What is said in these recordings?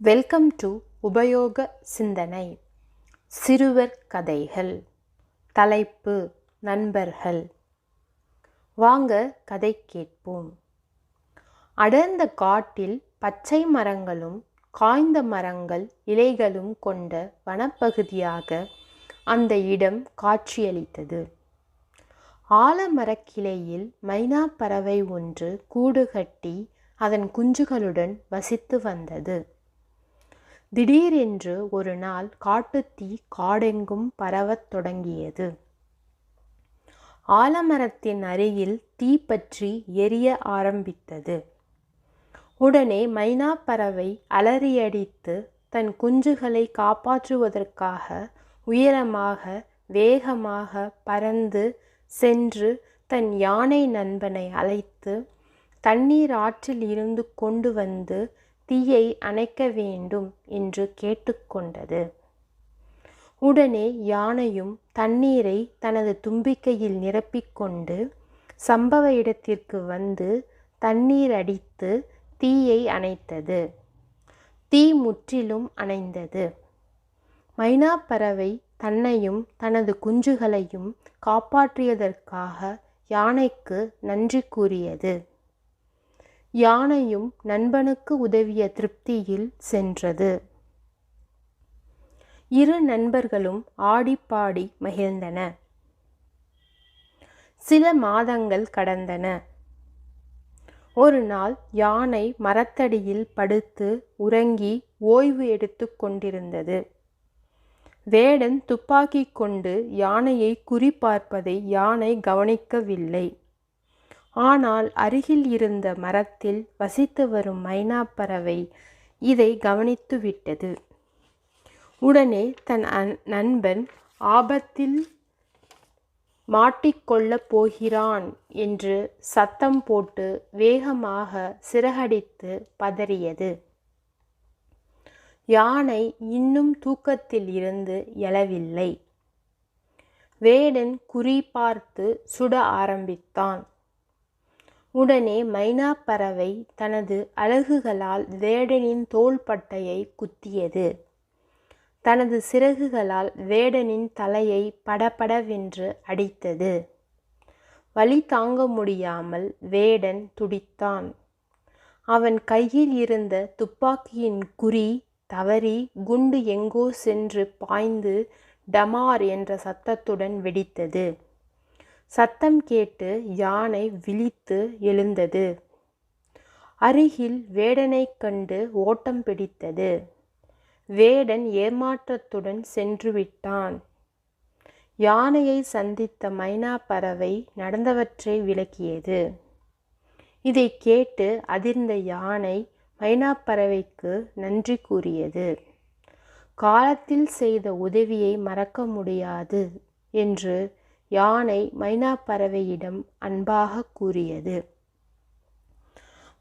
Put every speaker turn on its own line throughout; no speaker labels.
Welcome to உபயோக சிந்தனை. சிறுவர் கதைகள். தலைப்பு நண்பர்கள். வாங்க கதை கேட்போம். அடர்ந்த காட்டில் பச்சை மரங்களும் காய்ந்த மரங்கள் இலைகளும் கொண்ட வனப்பகுதியாக அந்த இடம் காட்சியளித்தது. ஆலமரக் கிளையில் மைனா பறவை ஒன்று கூடு கட்டி அதன் குஞ்சுகளுடன் வசித்து வந்தது. திடீரென்று ஒரு நாள் காட்டுத்தீ காடெங்கும் பரவத் தொடங்கியது. ஆலமரத்தின் அருகில் தீ பற்றி எரிய ஆரம்பித்தது. உடனே மைனா பறவை அலறியடித்து தன் குஞ்சுகளை காப்பாற்றுவதற்காக உயரமாக வேகமாக பறந்து சென்று தன் யானை நண்பனை அழைத்து தண்ணீர் ஆற்றில் இருந்து கொண்டு வந்து தீயை அணைக்க வேண்டும் என்று கேட்டுக்கொண்டது. உடனே யானையும் தண்ணீரை தனது தும்பிக்கையில் நிரப்பிக்கொண்டு சம்பவ இடத்திற்கு வந்து தண்ணீர் அடித்து தீயை அணைத்தது. தீ முற்றிலும் அணைந்தது. மைனா பறவை தன்னையும் தனது குஞ்சுகளையும் காப்பாற்றியதற்காக யானைக்கு நன்றி கூறியது. யானையும் நண்பனுக்கு உதவிய திருப்தியில் சென்றது. இரு நண்பர்களும் ஆடிப்பாடி மகிழ்ந்தன. சில மாதங்கள் கடந்தன. ஒரு நாள் யானை மரத்தடியில் படுத்து உறங்கி ஓய்வு எடுத்து கொண்டிருந்தது. வேடன் துப்பாக்கி கொண்டு யானையை குறிபார்ப்பதை யானை கவனிக்கவில்லை. ஆனால் அருகில் இருந்த மரத்தில் வசித்து வரும் மைனா பறவை இதை கவனித்துவிட்டது. உடனே தன் நண்பன் ஆபத்தில் மாட்டிக்கொள்ளப் போகிறான் என்று சத்தம் போட்டு வேகமாக சிறகடித்து பதறியது. யானை இன்னும் தூக்கத்தில் இருந்து எழவில்லை. வேடன் குறி பார்த்து சுட ஆரம்பித்தான். உடனே மைனா பறவை தனது அலகுகளால் வேடனின் தோள்பட்டையை குத்தியது. தனது சிறகுகளால் வேடனின் தலையை படபடவென்று அடித்தது. வலி தாங்க முடியாமல் வேடன் துடித்தான். அவன் கையில் இருந்த துப்பாக்கியின் குறி தவறி குண்டு எங்கோ சென்று பாய்ந்து டமார் என்ற சத்தத்துடன் வெடித்தது. சத்தம் கேட்டு யானை விழித்து எழுந்தது. அருகில் வேடனைக் கண்டு ஓட்டம் பிடித்தது. வேடன் ஏமாற்றத்துடன் சென்று விட்டான். யானையை சந்தித்த மைனா பறவை நடந்தவற்றை விளக்கியது. இதை கேட்டு அதிர்ந்த யானை மைனா பறவைக்கு நன்றி கூறியது. காலத்தில் செய்த உதவியை மறக்க முடியாது என்று யானை மைனா பறவையிடம் அன்பாக கூறியது.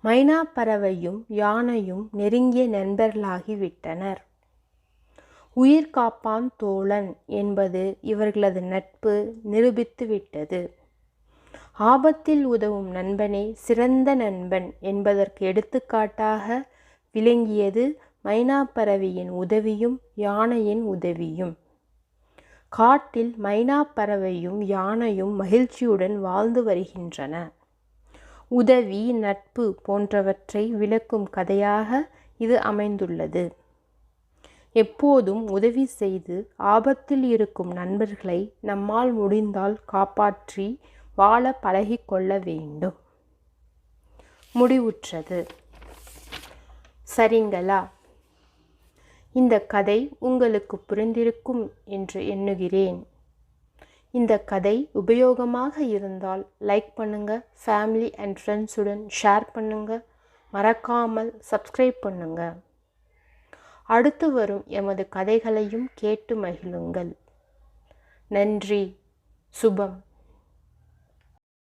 மைனா பறவையும் யானையும் நெருங்கிய நண்பர்களாகிவிட்டனர். உயிர் காப்பான் தோழன் என்பது இவர்களது நட்பு நிரூபித்துவிட்டது. ஆபத்தில் உதவும் நண்பனே சிறந்த நண்பன் என்பதற்கு எடுத்துக்காட்டாக விளங்கியது மைனா பறவையின் உதவியும் யானையின் உதவியும். காட்டில் மைனா பறவையும் யானையும் மகிழ்ச்சியுடன் வாழ்ந்து வருகின்றன. உதவி நட்பு போன்றவற்றை விளக்கும் கதையாக இது அமைந்துள்ளது. எப்போதும் உதவி செய்து ஆபத்தில் இருக்கும் நண்பர்களை நம்மால் முடிந்தால் காப்பாற்றி வாழ பழகிக்கொள்ள வேண்டும். முடிவுற்றது. சரிங்களா? இந்த கதை உங்களுக்கு புரிந்திருக்கும் என்று எண்ணுகிறேன். இந்த கதை உபயோகமாக இருந்தால் லைக் பண்ணுங்கள் ஃபேமிலி அண்ட் ஃப்ரெண்ட்ஸுடன் ஷேர் பண்ணுங்கள் மறக்காமல் சப்ஸ்கிரைப் பண்ணுங்கள் அடுத்து வரும் எமது கதைகளையும் கேட்டு மகிழுங்கள். நன்றி சுபம்.